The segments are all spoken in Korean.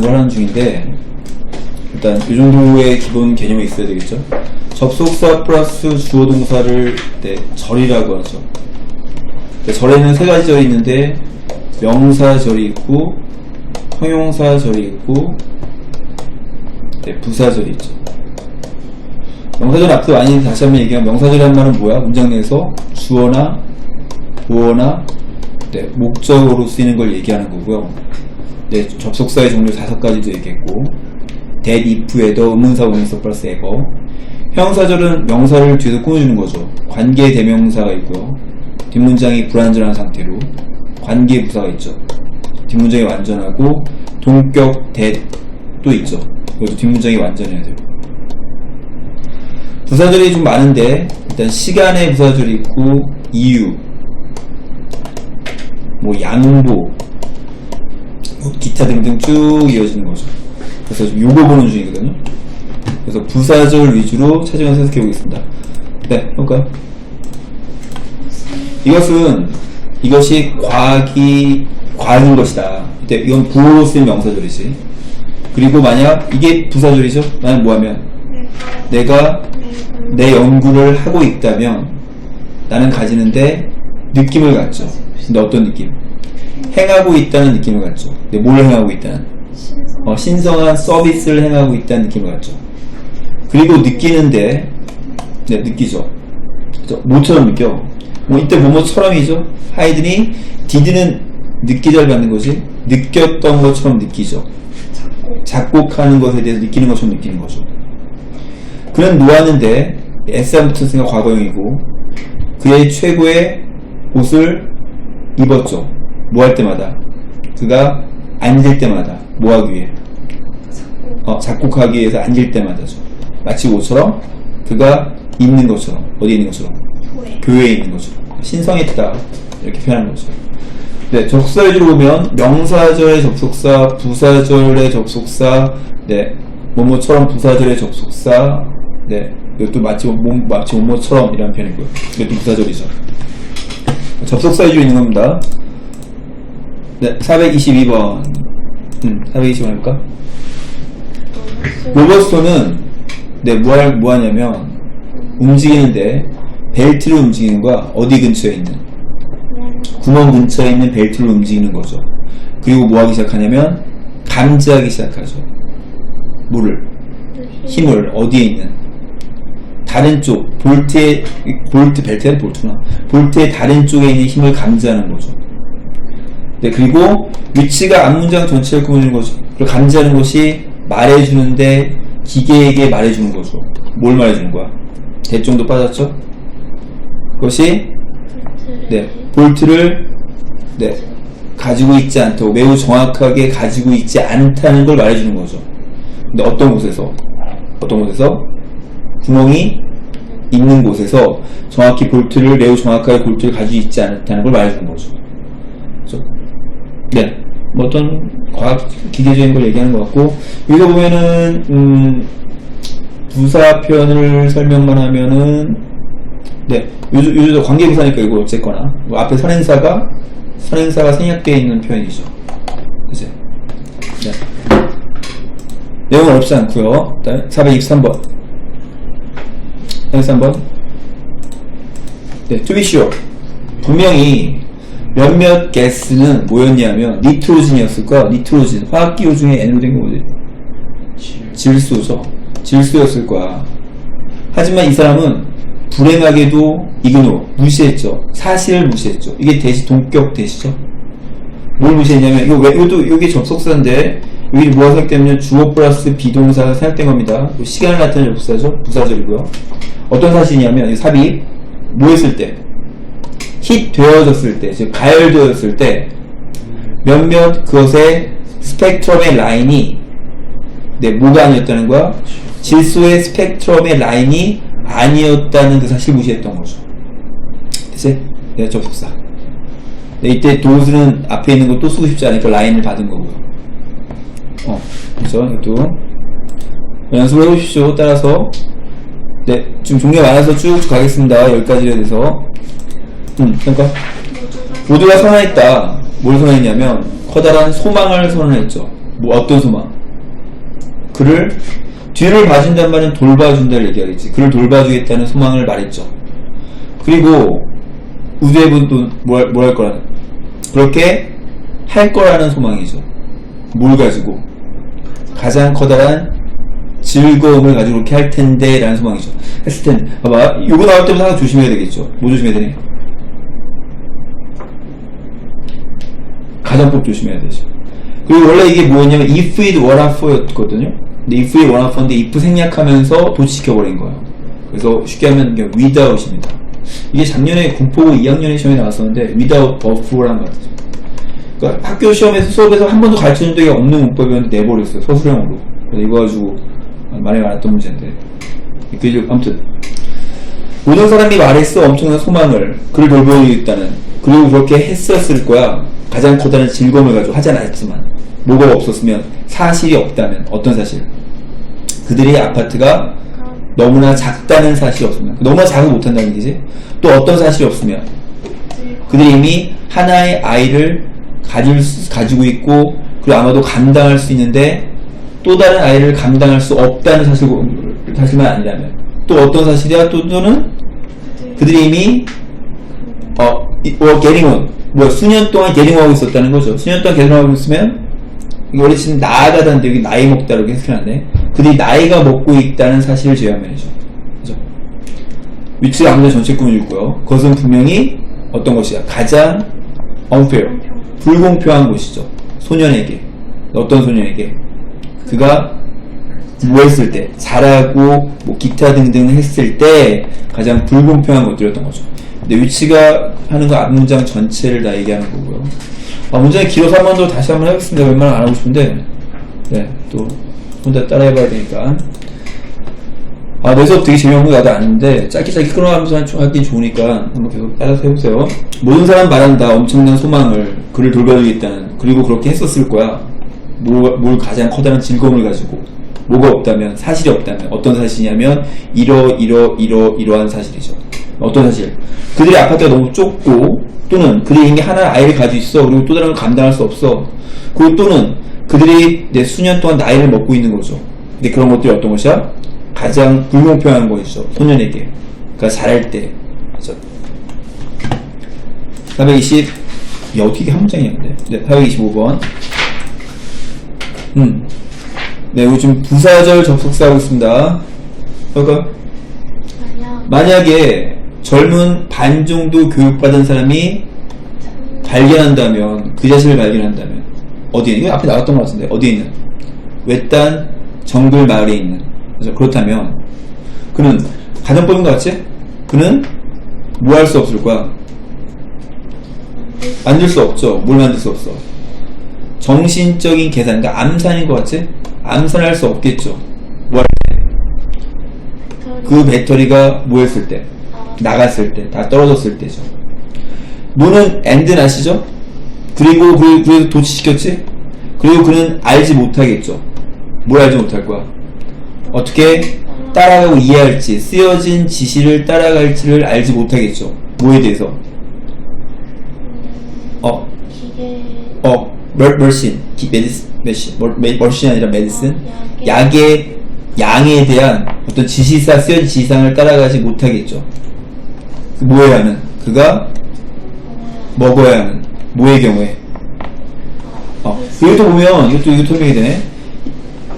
걸 하는 중인데 일단 이 정도의 기본 개념이 있어야 되겠죠. 접속사 플러스 주어 동사를 네, 절이라고 하죠. 네, 절에는 세 가지 절이 있는데 명사 절이 있고 형용사 절이 있고 네, 부사 절이 있죠. 명사절 앞서 많이 다시 한번 얘기하면 명사절이란 말은 뭐야? 문장 내에서 주어나 보어나 네, 목적으로 쓰이는 걸 얘기하는 거고요. 네, 접속사의 종류 다섯 가지도 얘기했고 that, if에도 의문사, 원문사 플러스 에거 형용사절은 명사를 뒤에서 꾸며주는 거죠. 관계 대명사가 있고요. 뒷문장이 불완전한 상태로 관계 부사가 있죠. 뒷문장이 완전하고 동격 that도 있죠. 그래서 뒷문장이 완전해야 돼요. 부사절이 좀 많은데 일단 시간의 부사절이 있고 이유 뭐 양보 뭐 기타 등등 쭉 이어지는 거죠. 그래서 요거 보는 중이거든요. 그래서 부사절 위주로 차지원 해석해 보겠습니다. 네, 볼까요? 이것은 이것이 과학이 과학인 것이다. 이때 이건 부호로 쓰인 명사절이지. 그리고 만약 이게 부사절이죠. 만약 뭐하면 내가 내 연구를 하고 있다면 나는 가지는데 느낌을 갖죠. 근데 어떤 느낌? 행하고 있다는 느낌을 갖죠. 근데 뭘 행하고 있다는? 어, 신성한 서비스를 행하고 있다는 느낌을 갖죠. 그리고 느끼는데, 네, 느끼죠. 그죠? 뭐처럼 느껴? 뭐 이때 뭐뭐처럼이죠. 하이든이 디드는 느끼자를 받는 거지. 느꼈던 것처럼 느끼죠. 작곡하는 것에 대해서 느끼는 것처럼 느끼는 거죠. 그는 놓았는데 S랑 붙은 생각 과거형이고 그의 최고의 옷을 입었죠. 뭐 할 때마다 그가 앉을 때마다 뭐 하기 위해 어, 작곡하기 위해서 앉을 때마다죠. 마치 옷처럼 그가 있는 것처럼 어디 있는 것처럼 교회에 있는 것처럼 신성했다 이렇게 표현하는 거죠. 네, 접속사 위주로 보면 명사절의 접속사, 부사절의 접속사, 네, 뭐뭐처럼 부사절의 접속사, 네, 이것도 마치 뭐, 마치 뭐뭐처럼 이라는 표현이고요. 이것도 부사절이죠. 접속사 위주로 있는 겁니다. 네, 422번. 음, 422번 해볼까? 로버스톤은 네, 뭐, 할, 뭐 하냐면 움직이는데 벨트를 움직이는 거야. 어디 근처에 있는 구멍 근처에 있는 벨트를 움직이는 거죠. 그리고 뭐 하기 시작하냐면 감지하기 시작하죠. 물을 힘을 어디에 있는 다른 쪽 볼트의 볼트 벨트는 볼트나 볼트의 다른 쪽에 있는 힘을 감지하는 거죠. 네, 그리고 위치가 앞문장 전체를 거죠. 그리고 감지하는 것이 말해주는데 기계에게 말해주는 거죠. 뭘 말해주는 거야? 대정도 빠졌죠? 그것이 네, 볼트를 네, 가지고 있지 않다고 매우 정확하게 가지고 있지 않다는 걸 말해주는 거죠. 근데 어떤 곳에서 어떤 곳에서 구멍이 있는 곳에서 정확히 볼트를 매우 정확하게 볼트를 가지고 있지 않다는 걸 말해주는 거죠. 그렇죠? 네, 뭐 어떤 과학 기계적인 걸 얘기하는 것 같고 여기서 보면은 음, 부사 표현을 설명만 하면은 네, 요즘, 요즘 관계부사니까 이거 어쨌거나. 뭐 앞에 선행사가, 선행사가 생략되어 있는 표현이죠. 그죠? 네. 내용은 어렵지 않고요 423번. 423번. 네, to be sure. 분명히 몇몇 가스는 뭐였냐면, 니트로진이었을 거야. 니트로진. 화학기호 중에 N으로 된 게 뭐지? 질소죠. 질소였을 거야. 하지만 이 사람은 불행하게도 이그노 무시했죠. 사실을 무시했죠. 이게 대시 동격 대시죠. 뭘 무시했냐면 이거 왜 이것도 이게 접속사인데 여기 뭐가 생각되면 주어 플러스 비동사가 생각된 겁니다. 시간을 나타내는 접속사죠. 부사절이고요. 어떤 사실이냐면 이 삽입 뭐 했을 때? 힛 되어졌을 때, 즉 가열되었을 때 몇몇 그것의 스펙트럼의 라인이 네, 뭐가 아니었다는 거야? 질소의 스펙트럼의 라인이 아니었다는 그 사실 무시했던 거죠. 됐지? 네, 접속사. 네, 이때 도스는 앞에 있는 거또 쓰고 싶지 않으니까 라인을 받은 거고요. 어, 그죠? 이것도. 연습을 해보십시오. 따라서. 네, 지금 종류가 많아서 쭉쭉 가겠습니다. 여기까지에 대해서. 음, 그러니까. 모두가 선언했다. 뭘 선언했냐면, 커다란 소망을 선언했죠. 뭐 어떤 소망? 그를 뒤를 봐준다는 말은 돌봐준다를 얘기하겠지. 그를 돌봐주겠다는 소망을 말했죠. 그리고 우주의 분도 뭘, 뭘할 거라는 그렇게 할 거라는 소망이죠. 뭘 가지고 가장 커다란 즐거움을 가지고 그렇게 할 텐데 라는 소망이죠. 했을 땐 봐봐 이거 나올 때부터 하나 조심해야 되겠죠. 뭐 조심해야 되니? 가정법 조심해야 되죠. 그리고 원래 이게 뭐였냐면 if it were not for였거든요. 근데 if it were not for인데 if 생략하면서 도치시켜버린 거예요. 그래서 쉽게 하면 이게 without입니다. 이게 작년에 공포고 2학년에 시험에 나왔었는데 without buff라는 거 같아요. 그러니까 학교 시험에서 수업에서 한 번도 가르쳐준 적이 없는 문법이었는데 내버렸어요. 서술형으로. 그래서 이거 가지고 말이 많았던 문제인데. 그죠? 아무튼. 모든 사람이 말했어 엄청난 소망을 그를 돌보겠다는 그리고 그렇게 했었을 거야. 가장 커다란 즐거움을 가지고 하지 않았지만. 뭐가 없었으면 사실이 없다면 어떤 사실? 그들의 아파트가 너무나 작다는 사실이 없으면 너무나 작아 못한다는 얘기지? 또 어떤 사실이 없으면? 그들이 이미 하나의 아이를 가질 수, 가지고 있고 그리고 아마도 감당할 수 있는데 또 다른 아이를 감당할 수 없다는 사실, 사실만 아니라면 또 어떤 사실이야? 또, 또는 그들이 이미 어, 이- 어 게링온 뭐 수년 동안 게링하고 있었다는 거죠. 수년 동안 게링하고 있으면 원래 지금 나아가다는데 여기 나이 먹다 이렇게 해석해놨네 그들이 나이가 먹고 있다는 사실을 제외하면 이죠. 그죠? 위치가 아무래도 전체권이고요. 그것은 분명히 어떤 것이야 가장 unfair 불공평한 것이죠. 소년에게. 어떤 소년에게? 그가 뭐 했을 때 잘하고 뭐 기타 등등 했을 때 가장 불공평한 것들이었던 거죠 근데 위치가 하는 거 앞문장 전체를 다 얘기하는 거고요 아, 문장이 길어서 한 번 더 다시 한번 하겠습니다 웬만하면 안 하고 싶은데 네 또 혼자 따라 해봐야 되니까 아, 내 수업 되게 재미없는 거 나도 아는데, 짧게 짧게 끊어가면서 하기 좋으니까 한번 계속 따라서 해보세요. 모든 사람 말한다. 엄청난 소망을, 그를 돌봐주겠다는. 그리고 그렇게 했었을 거야. 뭘, 뭘 가장 커다란 즐거움을 가지고. 뭐가 없다면, 사실이 없다면, 어떤 사실이냐면, 이러, 이러, 이러, 이러한 사실이죠. 어떤 사실? 그들의 아파트가 너무 좁고, 또는 그들이 이미 하나 아이를 가지고 있어. 그리고 또 다른 걸 감당할 수 없어. 그리고 또는 그들이 내 수년 동안 나이를 먹고 있는 거죠. 근데 그런 것들이 어떤 것이야? 가장 불공평한 것이죠. 소년에게. 그러니까 잘할 때. 그죠? 420, 야, 어떻게 한 문장이었는데? 네, 425번. 음. 네, 지금 부사절 접속사 하고 있습니다. 그러니까, 만약 만약에 젊은 반 정도 교육받은 사람이 발견한다면, 그 자신을 발견한다면, 어디에, 이거 앞에 나왔던 것 같은데, 어디에 있는? 외딴 정글 마을에 있는. 그래서 그렇다면, 그는, 가정법인 것 같지? 그는 뭐 할 수 없을 거야? 만들 수 없죠. 뭘 만들 수 없어? 정신적인 계산, 그러니까 암산인 것 같지? 암산할 수 없겠죠. 뭐 할 때? 그 배터리가 뭐 했을 때? 나갔을 때, 다 떨어졌을 때죠. 노는 엔드 아시죠? 그리고 그, 그래서 도치시켰지? 그리고 그는 알지 못하겠죠. 뭘 알지 못할 거야? 어떻게 따라가고 이해할지, 쓰여진 지시를 따라갈지를 알지 못하겠죠. 뭐에 대해서? 어, 기계 어, 멀, 멀신, 기, 메디슨, 메신, 멀, 메, 멀신이 아니라 메디슨, 어, 약의- 약의 양에 대한 어떤 지시사, 쓰여진 지시상을 따라가지 못하겠죠. 그 뭐해야 하는? 그가 먹어야 하는. 뭐의 경우에? 어, 여기도 보면, 이것도, 이것도 설명이 되네.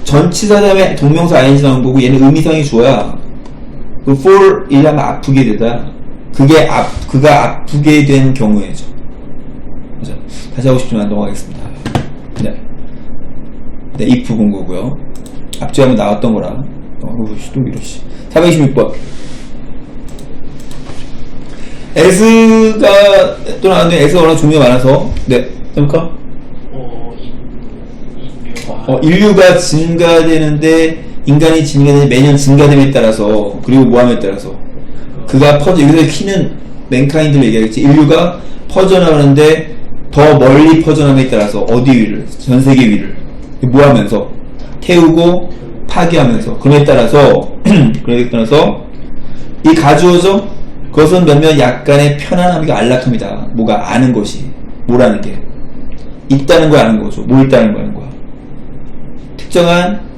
전치사 다음에 동명사 ing 나온 거고, 얘는 의미상이 주어야, 그 for 이라면 아프게 되다. 그게 아, 그가 아프게 된 경우에죠. 그죠? 다시 하고 싶지만 넘어가겠습니다. 네. 네, if 본 거고요. 한번 나왔던 거라. 어, 또 이러시. 426번. S가 또 나왔는데 S가 워낙 종류가 많아서. 네, 해볼까? 어, 어, 인류가 증가되는데 인간이 증가되는 매년 증가됨에 따라서 그리고 모함에 따라서. 그가 퍼져 여기서 키는 맨카인드를 얘기하겠지. 인류가 퍼져나가는데 더 멀리 퍼져나감에 따라서 어디 위를 전 세계 위를. 모하면서. 태우고 파괴하면서. 그에 따라서 그에 따라서 이 가주어죠 그것은 몇몇 약간의 편안함과 안락함이다 뭐가 아는 것이 뭐라는 게 있다는 걸 아는 거죠 뭘 있다는 거는 거야 특정한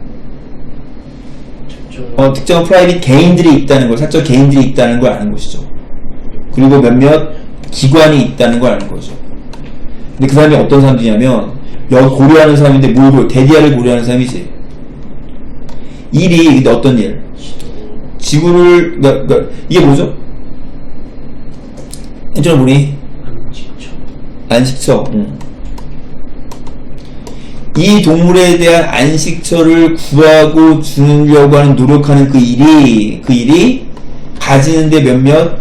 특정 어, 특정한 프라이빗 개인들이 있다는 걸, 사적 개인들이 있다는 걸 아는 것이죠. 그리고 몇몇 기관이 있다는 걸 아는 거죠. 근데 그 사람이 어떤 사람들이냐면, 여기 고려하는 사람인데 뭘 대디아를 고려하는 사람이지. 일이, 근데 어떤 일? 지구를, 그러니까, 그러니까 이게 뭐죠? 보니? 안직처 안식처. 음. 이 동물에 대한 안식처를 구하고 주려고 하는 노력하는 그 일이 그 일이 가지는데 몇몇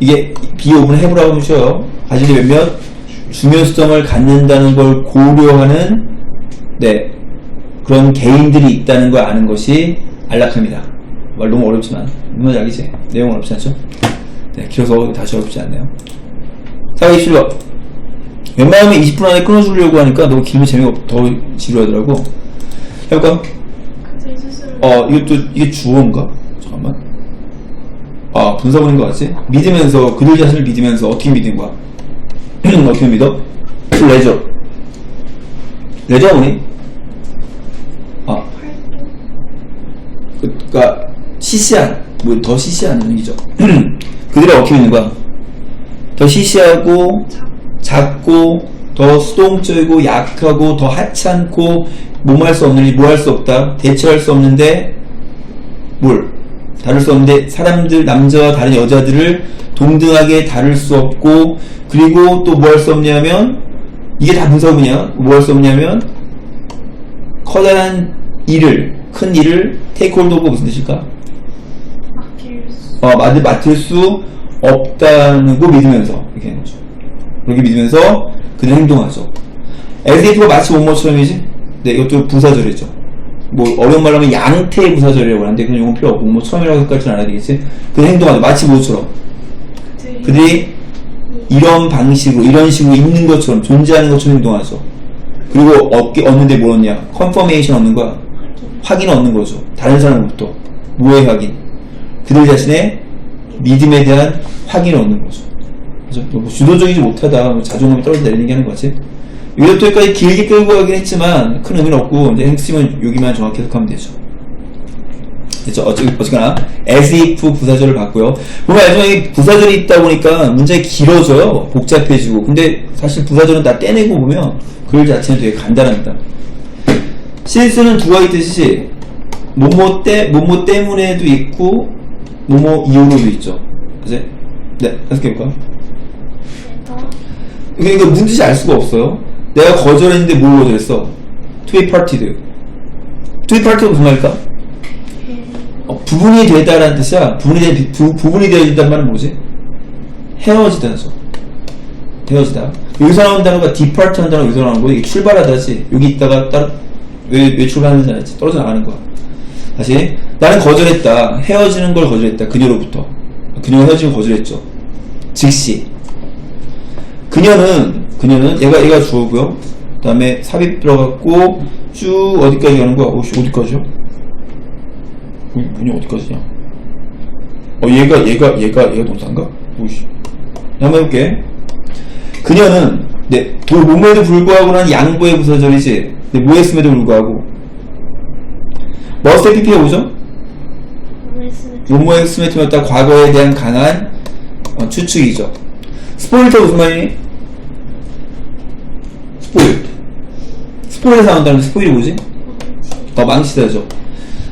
이게 비오분을 해보라고 쉬워요. 가지는데 몇몇 중요성을 갖는다는 걸 고려하는 네 그런 개인들이 있다는 걸 아는 것이 안락합니다. 말 너무 어렵지만 무슨 알겠지? 내용은 어렵지 않죠? 네 길어서 다시 어렵지 않네요. 427번 웬만하면 20분 안에 끊어주려고 하니까 너무 길면 재미가 없- 더 지루하더라고. 해볼까? 어, 이것도, 이게 주어인가? 잠깐만. 아, 분사문인 것 같지? 믿으면서, 그들 자신을 믿으면서 어떻게 믿는 거야? 어떻게 믿어? 레저. 레저 뭐니? 아, 활동 그니까, 시시한, 뭐, 더 시시한 의미죠. 그들이 어떻게 믿는 거야? 더 시시하고, 작고 더 수동적이고 약하고 더 하찮고 몸할 수 없는 일, 뭐할 수 없다 대처할 수 없는데 뭘 다룰 수 없는데 사람들 남자와 다른 여자들을 동등하게 다룰 수 없고 그리고 또 뭐 할 수 없냐면 이게 다 분석이냐 뭐 할 수 없냐면 커다란 일을 큰 일을 테이크홀더가 무슨 뜻일까? 어, 맡을, 맡을 수 없다는 거 믿으면서 이렇게 하는 거죠. 그렇게 믿으면서 그들 행동하죠. SAF가 마치 뭐뭐처럼이지? 네, 이것도 부사절이죠. 뭐 어려운 말로 하면 양태의 부사절이라고 하는데 그냥 이건 필요 없고 뭐처럼이라고 할줄 알아야 되겠지? 그들 행동하죠. 마치 뭐처럼. 그들이 이런 방식으로 이런 식으로 있는 것처럼 존재하는 것처럼 행동하죠. 그리고 얻기 얻는데 뭐 얻냐? 컨퍼메이션 얻는 거야. 확인 얻는 거죠. 다른 사람으로부터 뭐의 확인? 그들 자신의 믿음에 대한 확인을 얻는 거죠. 그죠? 뭐 주도적이지 못하다, 뭐 자존감이 떨어져 내리는 게 하는 거지. 여기까지 길게 끌고 가긴 했지만 큰 의미는 없고 이제 핵심은 여기만 정확히 해석하면 되죠. 됐죠? 어쨌거나 as if 부사절을 봤고요. 보면 나중에 부사절이 있다 보니까 문장이 길어져요. 복잡해지고. 근데 사실 부사절은 다 떼내고 보면 글 자체는 되게 간단합니다. 실수는 두 가지 뜻이지. 뭐뭐 때, 뭐뭐 때문에도 있고, 뭐뭐 이유로도 있죠. 그지? 네, 해석해볼까? 내가 그러니까 무슨 뜻이 알 수가 없어요. 내가 거절했는데 뭘 거절했어? Parted. To be parted가 무슨 말일까? 어, 부분이 되다라는 뜻이야. 부분이 되, 부, 부분이 되어진다는 말은 뭐지? 헤어지다는 소. 헤어지다. 여기서 나온 단어가 depart 하는 단어가 여기서 나오는 거고, 이게 출발하다지. 여기 있다가 따로, 왜, 왜 출발하는지 알지? 떨어져 나가는 거야. 다시. 나는 거절했다. 헤어지는 걸 거절했다. 그녀로부터. 그녀가 헤어지는 걸 거절했죠. 즉시. 그녀는, 그녀는, 얘가, 얘가 주어고요. 그 다음에 삽입 들어갔고, 쭉 어디까지 가는 거야? 오씨, 어디까지요? 그- 그녀 어디까지냐? 어, 얘가, 얘가, 얘가, 얘가 동사인가? 오씨. 한번 해볼게. 그녀는, 네, 도, 몸에도 불구하고는 양보의 부사절이지. 네, 뭐 했음에도 불구하고. 머스트 PP가 뭐죠? 했음에 틀렸다 과거에 대한 강한 어, 추측이죠. 스포일터 무슨 말이니? 스포일. 스포일에서 나온다는 스포일이 뭐지? 어, 망치다죠.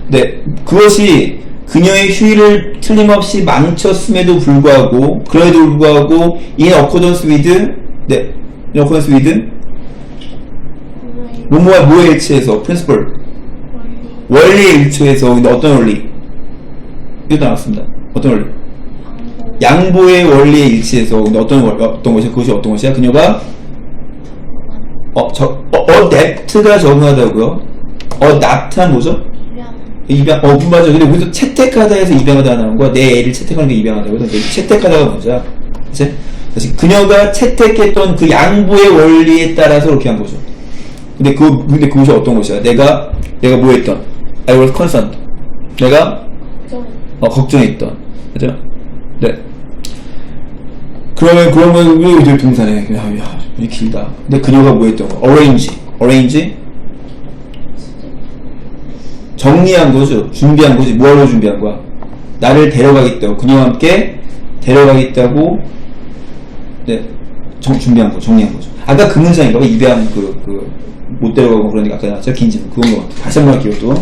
네, 그것이 그녀의 휴일을 틀림없이 망쳤음에도 불구하고, 그럼에도 불구하고, in accordance with, 네, with, 몸의 뭐뭐와 뭐에 일치해서, principle, 원리 원리에 일치해서, 근데 어떤 원리? 이것도 나왔습니다. 어떤 원리? 양보 양보의 원리에 일치해서, 근데 어떤, 원- 어떤 것이야? 그것이 어떤 것이야? 그녀가, 어, 저, 어, 어, 넵트가 적응하다고요? 어, 납트한 뭐죠? 입양 입양, 어, 맞아. 근데 우리도 채택하다에서 입양하다 나오는 거야. 내 애를 채택하는 게 입양하다거든. 근데 채택하다가 먼저야. 그치? 그래서 그녀가 채택했던 그 양보의 원리에 따라서 그렇게 한 거죠. 근데 그, 근데 그것이 어떤 것이야? 내가, 내가 뭐 했던? I was concerned. 내가, 걱정 어, 걱정했던. 그죠? 네. 그러면, 그러면, 왜 이제 동사네? 야, 야, 이 길다. 근데 그녀가 뭐 했던 거? arrange. arrange? 정리한 거죠. 준비한 거지. 뭐하러 준비한 거야? 나를 데려가겠다고. 그녀와 함께 데려가겠다고, 네, 정, 준비한 거, 정리한 거죠. 아까 그 문장인가 봐. 입양, 그, 그, 못 데려가고 그러니까 아까 나왔죠. 긴 질문. 그건 거 같아. 다시 한 번 할게요, 또.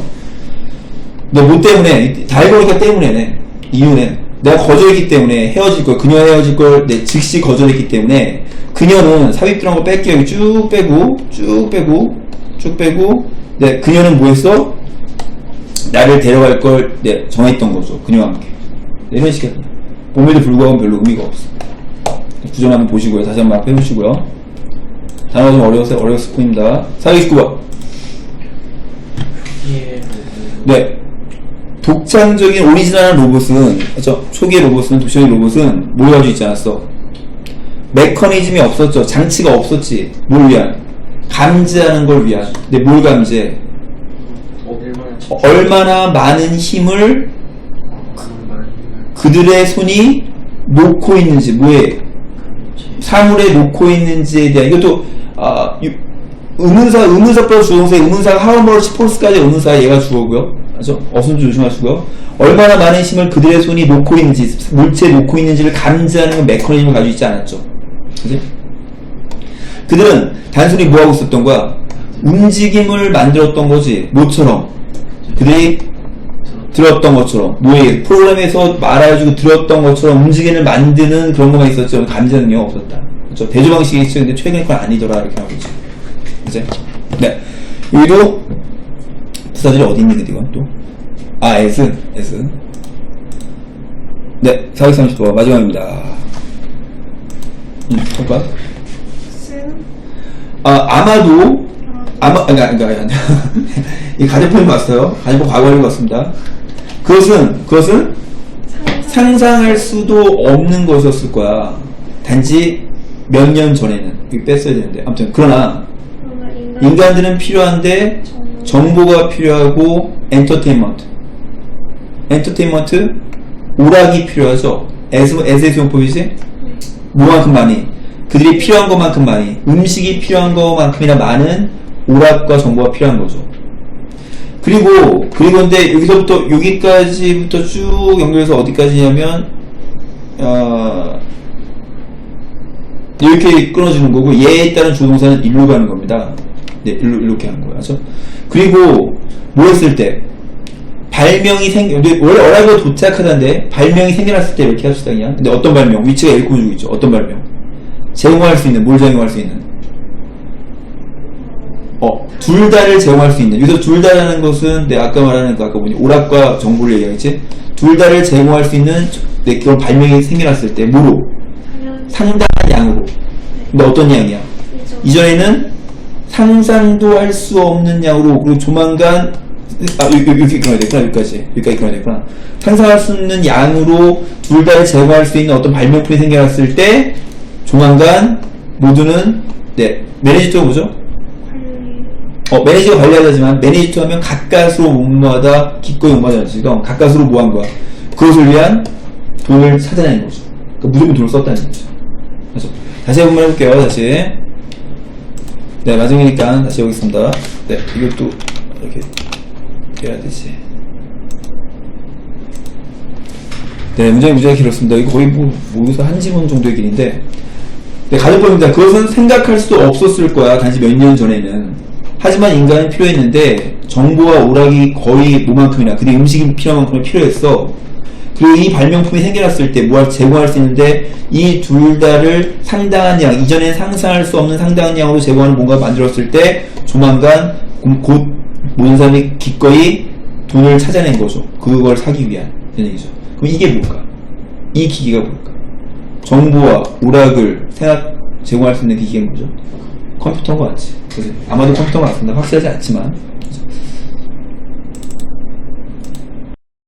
근데 뭐 때문에, 다 읽어보니까 때문에네. 이유는, 내가 거절했기 때문에 헤어질 걸, 그녀와 헤어질 걸 내 즉시 거절했기 때문에, 그녀는 삽입들한 거 뺄게요. 여기 쭉 빼고, 쭉 빼고, 쭉 빼고, 네, 그녀는 뭐 했어? 나를 데려갈 걸, 네, 정했던 거죠. 그녀와 함께. 네, 식이야. 봄에도 불구하고 별로 의미가 없어. 구전 한번 보시고요. 다시 한번 해보시고요. 단어가 좀 어려워서 어려웠을 뿐입니다. 429번. 예. 네. 독창적인 오리지널한 로봇은, 그죠? 초기의 로봇은, 독창의 로봇은 뭘 가지고 있지 않았어? 메커니즘이 없었죠. 장치가 없었지. 뭘 위한? 감지하는 걸 위한. 근데 뭘 감지해? 얼마나 어, 얼마나 많은 힘을 그들의 손이 놓고 있는지, 뭐에? 사물에 놓고 있는지에 대한, 이것도, 아, 유- 의문사, 의문사 플러스 주동사, 의문사가 하우머치 포스까지 의문사 얘가 주어고요. 맞죠? 어순 조심하시고요. 얼마나 많은 힘을 그들의 손이 놓고 있는지, 물체에 놓고 있는지를 감지하는 메커니즘을 가지고 있지 않았죠. 그지? 그들은 단순히 뭐 하고 있었던 거야? 움직임을 만들었던 거지. 뭐처럼? 그들이 들었던 것처럼 뭐에 프로그램에서 말해가지고 들었던 것처럼 움직임을 만드는 그런 것만 있었죠 감지하는 경우가 없었다 그렇죠 대조 방식이 있죠 근데 최근에 건 아니더라 이렇게 나오고 있죠 그죠 네 여기도 부사들이 어디 있니 근데 이건 또아 S S. 네 430번 마지막입니다. 음쓴아 아마도 아마 그러니까 그러니까 이 가정법을 봤어요. 가정법 과거를 봤습니다. 그것은 그것은 상상할 수도 없는 것이었을 거야. 단지 몇 년 전에는 이거 뺐어야 되는데. 아무튼 그러나 그러나 인간 인간들은 필요한데 정보가 필요하고 엔터테인먼트 엔터테인먼트 오락이 필요하죠. 에스 에세스 용법이지 뭐만큼 많이 그들이 필요한 것만큼 많이 음식이 필요한 것만큼이나 많은 오락과 정보가 필요한 거죠. 그리고 그리고 근데 여기서부터 여기까지부터 쭉 연결해서 어디까지냐면 어, 이렇게 끊어주는 거고 얘에 따른 조동사는 일로 가는 겁니다. 네, 이렇게 하는 거예요. 그죠? 그리고 뭐 했을 때 발명이 생 원래 어라이가 도착하던데 발명이 생겨났을 때 이렇게 합시다 그냥. 근데 어떤 발명? 위치가 이렇게 보여주고 있죠. 어떤 발명? 제공할 수 있는 뭘 제공할 수 있는? 어, 둘 다를 제공할 수 있는. 여기서 둘 다라는 것은 내 아까 말하는 그 아까 뭐니 오락과 정보를 얘기하겠지? 둘 다를 제공할 수 있는 네, 그런 발명이 생겨났을 때 뭐로? 상당한 양으로. 근데 어떤 양이야? 이죠. 이전에는 상상도 할 수 없는 양으로 그리고 조만간 아 여기 여기 이렇게 끊어야 되구나 여기까지 여기까지 끊어야 되구나 상상할 수 없는 양으로 둘 다를 제공할 수 있는 어떤 발명품이 생겨났을 때 조만간 모두는 네 매니지토가 뭐죠? 어, 매니저가 관리하자지만 매니저 하면 가까스로 목마다 기꺼이 목마다 지금 가까스로 뭐한 거야? 그것을 위한 돈을 찾아내는 거죠. 그러니까 무조건 돈을 썼다는 거죠. 그래서 다시 한번 해볼게요. 다시. 네 마지막이니까 다시 해보겠습니다. 네 이것도 이렇게 해야 되지. 네 문장이 무지하게 길었습니다. 이거 거의 뭐 모여서 한 지문 정도의 길인데 네, 가정법입니다. 그것은 생각할 수도 없었을 거야. 단지 몇 년 전에는. 하지만 인간은 필요했는데 정보와 오락이 거의 뭐만큼이나 그들이 음식이 필요한 만큼 필요했어. 그리고 이 발명품이 생겨났을 때 무엇 제공할 수 있는데 이 둘 다를 상당한 양 이전에 상상할 수 없는 상당한 양으로 제공하는 뭔가 만들었을 때 조만간 곧 모든 사람이 기꺼이 돈을 찾아낸 거죠. 그걸 사기 위한 얘기죠. 그럼 이게 뭘까? 이 기기가 뭘까? 정보와 오락을 생각 제공할 수 있는 기기가 뭐죠? 컴퓨터인 것 같지. 그지? 아마도 컴퓨터인 것 같습니다. 확실하지 않지만.